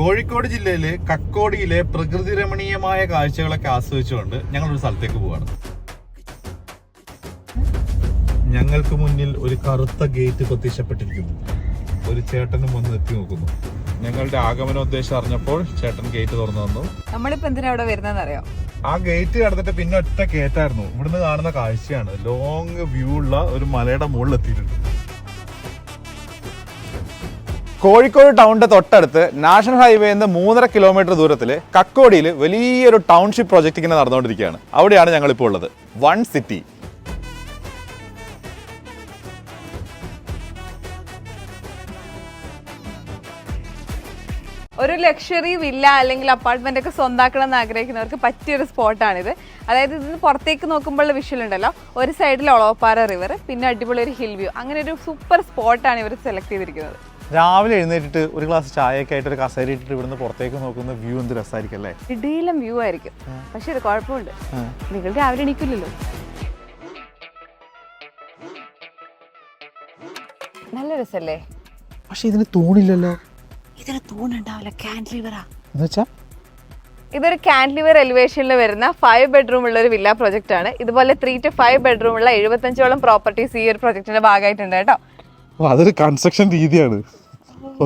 കോഴിക്കോട് ജില്ലയിലെ കക്കോടിയിലെ പ്രകൃതി രമണീയമായ കാഴ്ചകളൊക്കെ ആസ്വദിച്ചുകൊണ്ട് ഞങ്ങൾ ഒരു സ്ഥലത്തേക്ക് പോവാണ്. ഞങ്ങൾക്ക് മുന്നിൽ ഒരു കറുത്ത ഗേറ്റ് പ്രത്യക്ഷപ്പെട്ടിരിക്കുന്നു. ഒരു ചേട്ടനും വന്ന് എത്തി നോക്കുന്നു. ഞങ്ങളുടെ ആഗമനോദ്ദേശം അറിഞ്ഞപ്പോൾ ചേട്ടൻ ഗേറ്റ് തുറന്നു തന്നു. നമ്മളിപ്പോ എന്തിനാ വരുന്നതെന്ന് അറിയോ ആ ഗേറ്റ് കടന്നിട്ട് പിന്നെ ഒറ്റ കേറ്റായിരുന്നു ഇവിടുന്ന് കാണുന്ന കാഴ്ചയാണ്. ലോങ് വ്യൂ ഉള്ള ഒരു മലയുടെ മുകളിൽ എത്തിയിട്ടുണ്ട് കോഴിക്കോട് ടൗണിന്റെ തൊട്ടടുത്ത് നാഷണൽ ഹൈവേ നിന്ന് മൂന്നര കിലോമീറ്റർ ദൂരത്തിൽ കക്കോടിയിൽ വലിയൊരു ടൗൺഷിപ്പ് പ്രോജക്റ്റ് ഇങ്ങനെ നടന്നുകൊണ്ടിരിക്കുകയാണ്. അവിടെയാണ് ഞങ്ങൾ ഇപ്പോൾ ഉള്ളത്. One city. ഒരു ലക്ഷറി വില്ല അല്ലെങ്കിൽ അപ്പാർട്ട്മെന്റ് ഒക്കെ സ്വന്താക്കണം എന്ന് ആഗ്രഹിക്കുന്നവർക്ക് പറ്റിയൊരു സ്പോട്ടാണിത്. അതായത് ഇതിന് പുറത്തേക്ക് നോക്കുമ്പോഴുള്ള വിഷ്വൽ ഉണ്ടല്ലോ. ഒരു സൈഡിൽ ഒളവപ്പാറ റിവർ പിന്നെ അടിപൊളി ഒരു ഹിൽ വ്യൂ അങ്ങനെ ഒരു സൂപ്പർ സ്പോട്ടാണ് ഇവർ സെലക്ട് ചെയ്തിരിക്കുന്നത്. രാവിലെ എഴുന്നേറ്റിട്ട് ഒരു ഗ്ലാസ് ചായയൊക്കെ ആയിട്ട് ഒരു കസേര ഇട്ടിട്ട് ഇവിടുന്ന് പുറത്തേക്ക് നോക്കുന്ന വ്യൂ എന്ത് രസമായിരിക്കും അല്ലേ ഇടയിലും വ്യൂ ആയിരിക്കും. പക്ഷെ ഒരു കുഴപ്പമുണ്ട്. നിങ്ങൾ രാവിലെ എണീക്കില്ലല്ലോ. നല്ല രസല്ലേ? പക്ഷെ ഇതിന് തൂണില്ലല്ലോ. ഇതിന് തൂണുണ്ടാവില്ല. കാൻഡിലിവറാ എന്ന് വെച്ചാ? ഇതൊരു കാൻഡിലിവർ എലിവേഷനിൽ വരുന്ന ഫൈവ് ബെഡ്റൂം ഉള്ള ഒരു വില്ല പ്രൊജക്റ്റ് ആണ്. ഇതുപോലെ ത്രീ ടു ഫൈവ് ബെഡ്റൂം ഉള്ള എഴുപത്തഞ്ചോളം പ്രോപ്പർട്ടീസ് ഈ ഒരു പ്രൊജക്ടിന്റെ ഭാഗമായിട്ടുണ്ട് കേട്ടോ. അതൊരു കൺസ്ട്രക്ഷൻ രീതിയാണ്.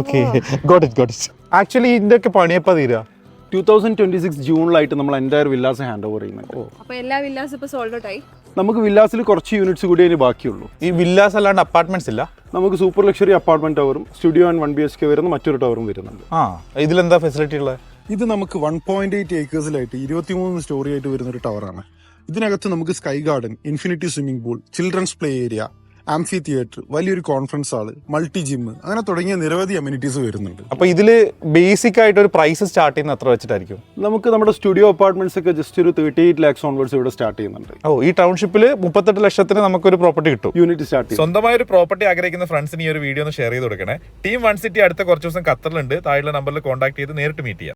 Okay got it got it actually ഇതൊക്കെ ഒക്കെ പണിയപ്പോ തീരാ? ടൂ തൗസൻഡ് ട്വന്റി സിക്സ് ജൂണിലായിട്ട് നമ്മൾ എന്റയർ വില്ലാസ് ഹാൻഡ് ഓവർ ചെയ്യുന്നുണ്ട് എല്ലാ വില്ലാസ് ഇപ്പൊ സോൾഡ് ഔട്ട് ആയി. നമുക്ക് വില്ലാസിൽ കുറച്ച് യൂണിറ്റ്സ് കൂടി അതിന് ബാക്കിയുള്ളൂ. ഈ വില്ലാസ് അല്ലാണ്ട് അപ്പാർട്ട്മെന്റ്സ് ഇല്ല? നമുക്ക് super luxury apartment ടവറും studio and one B H K വരുന്ന മറ്റൊരു ടവറും വരുന്നുണ്ട്. ആ ഇതിലെന്താ ഫെസിലിറ്റി ഉള്ളത് ഇത് നമുക്ക് വൺ പോയിന്റ് എയ്റ്റ് ഏക്കേഴ്സിലായിട്ട് ഇരുപത്തിമൂന്ന് സ്റ്റോറി ആയിട്ട് വരുന്ന ഒരു ടവറാണ് ഇതിനകത്ത് നമുക്ക് sky garden infinity swimming pool children's play area amphitheatre വലിയൊരു കോൺഫറൻസ് ഹാൾ മൾട്ടി ജിം അങ്ങനെ തുടങ്ങിയ നിരവധി അമ്യൂണിറ്റീസ് വരുന്നുണ്ട്. അപ്പൊ ഇതിൽ ബേസിക് ആയിട്ട് ഒരു പ്രൈസ് സ്റ്റാർട്ട് ചെയ്യുന്ന എത്ര വെച്ചിട്ടായിരിക്കും? നമുക്ക് നമ്മുടെ സ്റ്റുഡിയോ അപ്പാർട്ട്മെന്റ്സ് ഒക്കെ ജസ്റ്റ് ഒരു തേർട്ടി എയ്റ്റ് ലാക്സ് ഓൺവേർഡ്സ് ഇവിടെ സ്റ്റാർട്ട് ചെയ്യുന്നുണ്ട്. ഓ ഈ ടൗൺഷിപ്പിൽ മുപ്പത്തെട്ട് ലക്ഷത്തിന് നമുക്കൊരു പ്രോപ്പർട്ടി കിട്ടും. യൂണിറ്റ് സ്റ്റാർട്ട് ചെയ്യും. സ്വന്തമായ ഒരു പ്രോപ്പർട്ടി ആഗ്രഹിക്കുന്ന ഫ്രണ്ട്സിന് ഈ ഒരു വീഡിയോ ഒന്ന് ഷെയർ ചെയ്ത് കൊടുക്കണേ. ടീം വൺ സിറ്റി അടുത്ത കുറച്ച് ദിവസം ഖത്തറിലുണ്ട്. താഴെയുള്ള നമ്പറിൽ കോൺടാക്ട് ചെയ്ത് നേരിട്ട് മീറ്റ് ചെയ്യാം.